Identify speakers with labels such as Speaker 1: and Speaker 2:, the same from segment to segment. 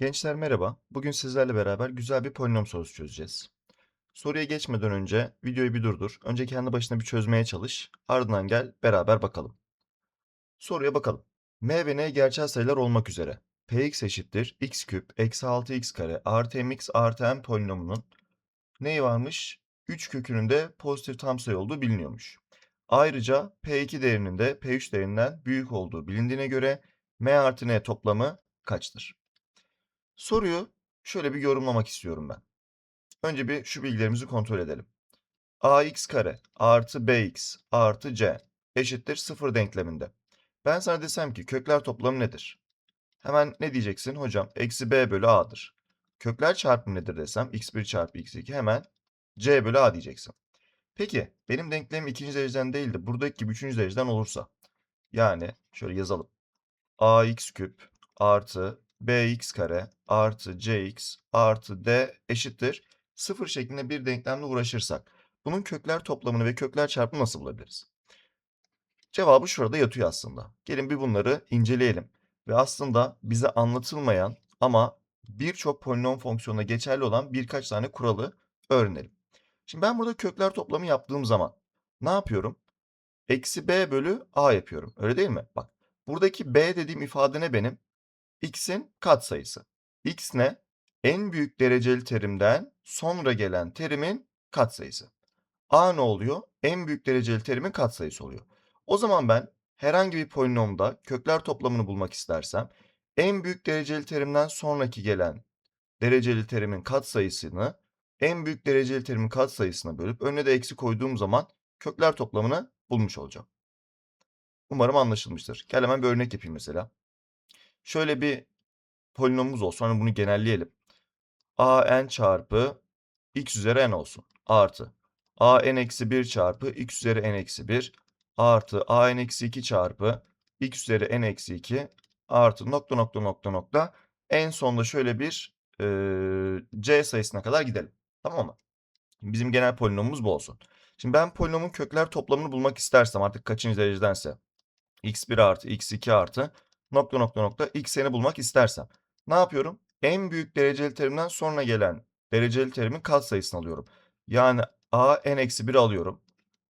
Speaker 1: Gençler merhaba. Bugün sizlerle beraber güzel bir polinom sorusu çözeceğiz. Soruya geçmeden önce videoyu bir durdur. Önce kendi başına bir çözmeye çalış. Ardından gel beraber bakalım. Soruya bakalım. m ve n gerçel sayılar olmak üzere px eşittir x küp eksi 6x kare artı mx artı m polinomunun neyi varmış? 3 kökünün de pozitif tam sayı olduğu biliniyormuş. Ayrıca p2 değerinin de p3 değerinden büyük olduğu bilindiğine göre m artı n toplamı kaçtır? Soruyu şöyle bir yorumlamak istiyorum ben. Önce bir şu bilgilerimizi kontrol edelim. ax kare artı bx artı c eşittir 0 denkleminde. Ben sana desem ki kökler toplamı nedir? Hemen ne diyeceksin? Hocam eksi b bölü a'dır. Kökler çarpımı nedir desem x1 çarpı x2 hemen c bölü a diyeceksin. Peki benim denklemim ikinci dereceden değil de buradaki gibi üçüncü dereceden olursa yani şöyle yazalım. ax küp artı bx kare artı cx artı d eşittir 0 şeklinde bir denklemle uğraşırsak bunun kökler toplamını ve kökler çarpımını nasıl bulabiliriz? Cevabı şurada yatıyor aslında. Gelin bir bunları inceleyelim ve aslında bize anlatılmayan ama birçok polinom fonksiyonuna geçerli olan birkaç tane kuralı öğrenelim. Şimdi ben burada kökler toplamı yaptığım zaman ne yapıyorum? Eksi b bölü a yapıyorum. Öyle değil mi? Bak buradaki b dediğim ifade ne benim? X'in katsayısı. x ne? En büyük dereceli terimden sonra gelen terimin katsayısı. a ne oluyor? En büyük dereceli terimin katsayısı oluyor. O zaman ben herhangi bir polinomda kökler toplamını bulmak istersem en büyük dereceli terimden sonraki gelen dereceli terimin katsayısını en büyük dereceli terimin katsayısına bölüp önüne de eksi koyduğum zaman kökler toplamını bulmuş olacağım. Umarım anlaşılmıştır. Gel hemen bir örnek yapayım mesela. Şöyle bir polinomumuz olsun. Hani bunu genelleyelim. a n çarpı x üzeri n olsun. Artı a n eksi 1 çarpı x üzeri n eksi 1 artı a n eksi 2 çarpı x üzeri n eksi 2 artı nokta nokta nokta nokta en sonda şöyle bir e, c sayısına kadar gidelim. Tamam mı? Bizim genel polinomumuz bu olsun. Şimdi ben polinomun kökler toplamını bulmak istersem artık kaçıncı derecedense x1 artı x2 artı nokta nokta nokta xn'i bulmak istersem ne yapıyorum? En büyük dereceli terimden sonra gelen dereceli terimin katsayısını alıyorum. Yani a n eksi 1 alıyorum.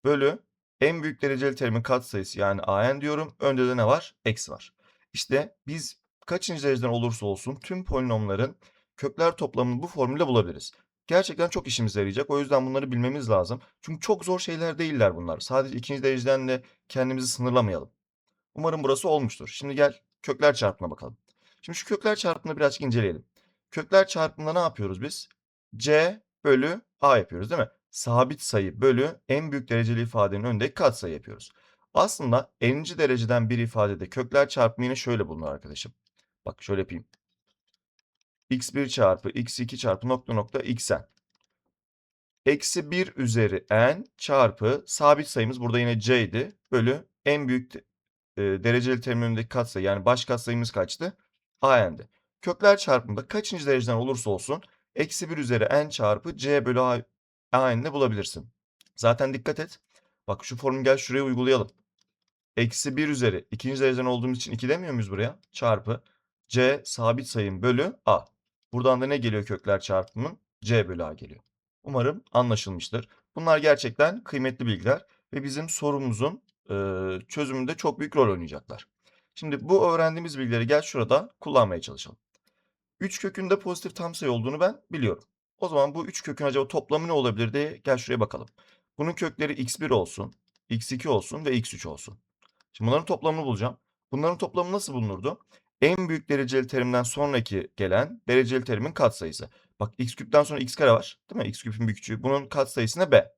Speaker 1: Bölü en büyük dereceli terimin katsayısı yani a n diyorum. Önde de ne var? Eksi var. İşte biz kaçıncı dereceden olursa olsun tüm polinomların kökler toplamını bu formülle bulabiliriz. Gerçekten çok işimize yarayacak. O yüzden bunları bilmemiz lazım. Çünkü çok zor şeyler değiller bunlar. Sadece ikinci dereceden de kendimizi sınırlamayalım. Umarım burası olmuştur. Şimdi gel kökler çarpımına bakalım. Şimdi şu kökler çarpımını birazcık inceleyelim. Kökler çarpımında ne yapıyoruz biz? C bölü A yapıyoruz değil mi? Sabit sayı bölü en büyük dereceli ifadenin önündeki katsayı yapıyoruz. Aslında n'inci dereceden bir ifadede kökler çarpımı yine şöyle bulunur arkadaşım. Bak şöyle yapayım. x1 çarpı x2 çarpı nokta nokta xn. Eksi 1 üzeri n çarpı sabit sayımız burada yine c'ydi. Bölü en büyük e, dereceli terimin önündeki katsayı yani baş katsayımız kaçtı? AN'di. Kökler çarpımında kaçıncı dereceden olursa olsun eksi 1 üzeri n çarpı c bölü a, AN'de bulabilirsin. Zaten dikkat et. Bak şu formülü gel şuraya uygulayalım. Eksi 1 üzeri ikinci dereceden olduğumuz için 2 demiyor muyuz buraya? Çarpı c sabit sayım bölü a. Buradan da ne geliyor kökler çarpımın? c bölü a geliyor. Umarım anlaşılmıştır. Bunlar gerçekten kıymetli bilgiler ve bizim sorumuzun çözümünde çok büyük rol oynayacaklar. Şimdi bu öğrendiğimiz bilgileri gel şurada kullanmaya çalışalım. 3 kökünde pozitif tam sayı olduğunu ben biliyorum. O zaman bu 3 kökün acaba toplamı ne olabilir diye gel şuraya bakalım. Bunun kökleri x1 olsun, x2 olsun ve x3 olsun. Şimdi bunların toplamını bulacağım. Bunların toplamı nasıl bulunurdu? En büyük dereceli terimden sonraki gelen dereceli terimin katsayısı. Bak x küpten sonra x kare var. Değil mi? x küpün bir küçüğü. Bunun katsayısı ne b?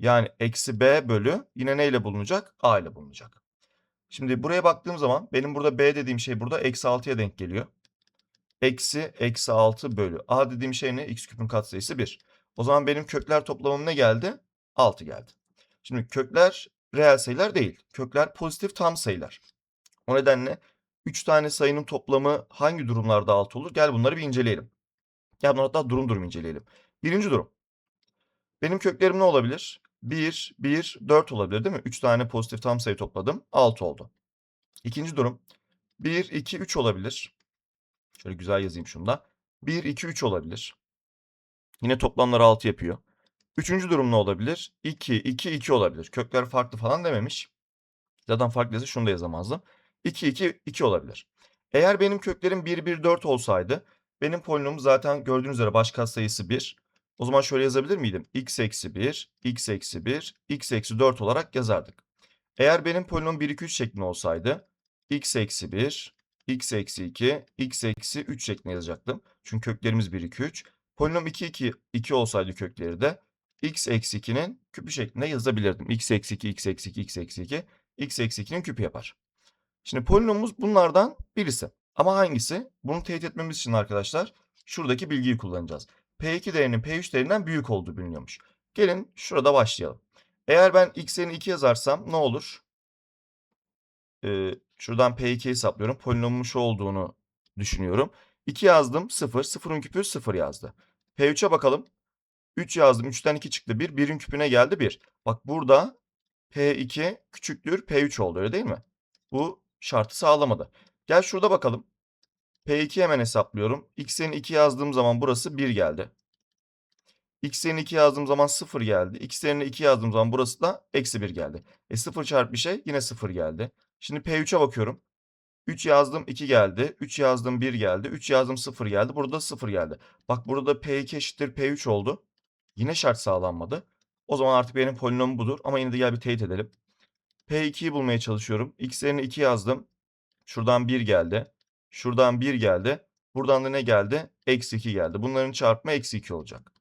Speaker 1: Yani eksi b bölü yine neyle bulunacak? a ile bulunacak. Şimdi buraya baktığım zaman benim burada b dediğim şey burada eksi 6'ya denk geliyor. Eksi eksi 6 bölü a dediğim şey ne? x küpün katsayısı 1. O zaman benim kökler toplamım ne geldi? 6 geldi. Şimdi kökler reel sayılar değil. Kökler pozitif tam sayılar. O nedenle 3 tane sayının toplamı hangi durumlarda 6 olur? Gel bunları bir inceleyelim. Gel bunları hatta durum durum inceleyelim. Birinci durum. Benim köklerim ne olabilir? 1, 1, 4 olabilir değil mi? 3 tane pozitif tam sayı topladım. 6 oldu. İkinci durum. 1, 2, 3 olabilir. Şöyle güzel yazayım şunu da. 1, 2, 3 olabilir. Yine toplamları 6 yapıyor. Üçüncü durum ne olabilir? 2, 2, 2 olabilir. Kökler farklı falan dememiş. Zaten farklıysa şunu da yazamazdım. 2, 2, 2 olabilir. Eğer benim köklerim 1, 1, 4 olsaydı benim polinomum zaten gördüğünüz üzere baş katsayısı 1. O zaman şöyle yazabilir miydim? x eksi 1, x eksi 1, x eksi 4 olarak yazardık. Eğer benim polinom 1, 2, 3 şeklinde olsaydı x eksi 1, x eksi 2, x eksi 3 şeklinde yazacaktım. Çünkü köklerimiz 1, 2, 3. Polinom 2, 2, 2 olsaydı kökleri de x eksi 2'nin küpü şeklinde yazabilirdim. x eksi 2, x eksi 2, x eksi 2, x eksi 2'nin küpü yapar. Şimdi polinomumuz bunlardan birisi. Ama hangisi? Bunu teyit etmemiz için arkadaşlar şuradaki bilgiyi kullanacağız. P2 değerinin P3 değerinden büyük olduğu biliniyormuş. Gelin şurada başlayalım. Eğer ben x yerine 2 yazarsam ne olur? Ee, şuradan P2'yi hesaplıyorum. Polinomun şu olduğunu düşünüyorum. 2 yazdım 0. 0'ın küpü 0 yazdı. P3'e bakalım. 3 yazdım. 3'ten 2 çıktı 1. 1'in küpüne geldi 1. Bak burada P2 küçüktür P3 oldu öyle değil mi? Bu şartı sağlamadı. Gel şurada bakalım. P2 hemen hesaplıyorum. X yerine 2 yazdığım zaman burası 1 geldi. X yerine 2 yazdığım zaman 0 geldi. X yerine 2 yazdığım zaman burası da eksi 1 geldi. E 0 çarpı bir şey yine 0 geldi. Şimdi P3'e bakıyorum. 3 yazdım 2 geldi. 3 yazdım 1 geldi. 3 yazdım 0 geldi. Burada 0 geldi. Bak burada P2 eşittir P3 oldu. Yine şart sağlanmadı. O zaman artık benim polinomum budur. Ama yine de gel bir teyit edelim. P2'yi bulmaya çalışıyorum. X yerine 2 yazdım. Şuradan 1 geldi. Şuradan 1 geldi. Buradan da ne geldi? Eksi 2 geldi. Bunların çarpımı eksi 2 olacak.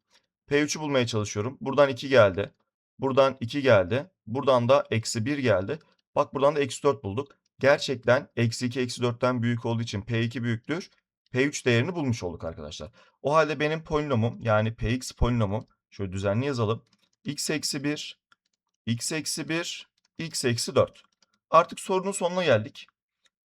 Speaker 1: P3'ü bulmaya çalışıyorum. Buradan 2 geldi. Buradan 2 geldi. Buradan da eksi 1 geldi. Bak buradan da eksi 4 bulduk. Gerçekten eksi 2 eksi 4'ten büyük olduğu için P2 büyüktür. P3 değerini bulmuş olduk arkadaşlar. O halde benim polinomum yani Px polinomum şöyle düzenli yazalım. x eksi 1, x eksi 1, x eksi 4. Artık sorunun sonuna geldik.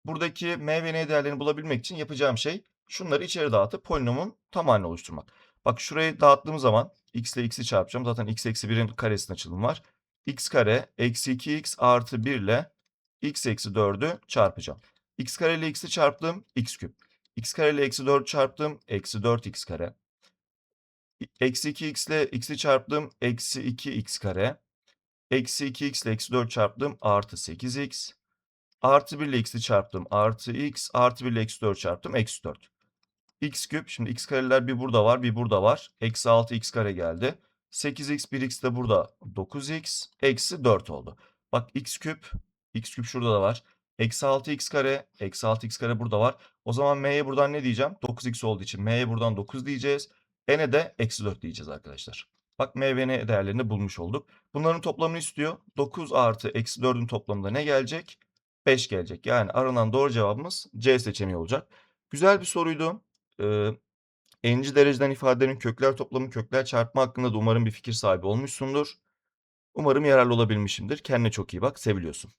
Speaker 1: Buradaki m ve n değerlerini bulabilmek için yapacağım şey şunları içeri dağıtıp polinomun tam halini oluşturmak. Bak şurayı dağıttığım zaman x ile x'i çarpacağım. Zaten x eksi 1'in karesinin açılımı var. x kare eksi 2x artı 1 ile x eksi 4'ü çarpacağım. x kare ile x'i çarptım x küp. x kare ile eksi 4 çarptım eksi 4x kare. Eksi 2x ile x'i çarptım eksi 2x kare. Eksi 2x ile eksi 4 çarptım artı 8x. Artı 1 ile x'i çarptım artı x. Artı 1 ile eksi 4 çarptım eksi 4. x küp. Şimdi x kareler bir burada var bir burada var. Eksi 6x kare geldi. 8x 1x de burada 9x. Eksi 4 oldu. Bak x küp. x küp şurada da var. Eksi 6x kare. Eksi 6x kare burada var. O zaman m'ye buradan ne diyeceğim? 9x olduğu için m'ye buradan 9 diyeceğiz. n'e de eksi 4 diyeceğiz arkadaşlar. Bak m ve n değerlerini bulmuş olduk. Bunların toplamını istiyor. 9 artı eksi 4'ün toplamında ne gelecek? 5 gelecek. Yani aranan doğru cevabımız C seçeneği olacak. Güzel bir soruydu. Ee, n'ci dereceden ifadelerin kökler toplamı, kökler çarpma hakkında da umarım bir fikir sahibi olmuşsundur. Umarım yararlı olabilmişimdir. Kendine çok iyi bak. Seviliyorsun.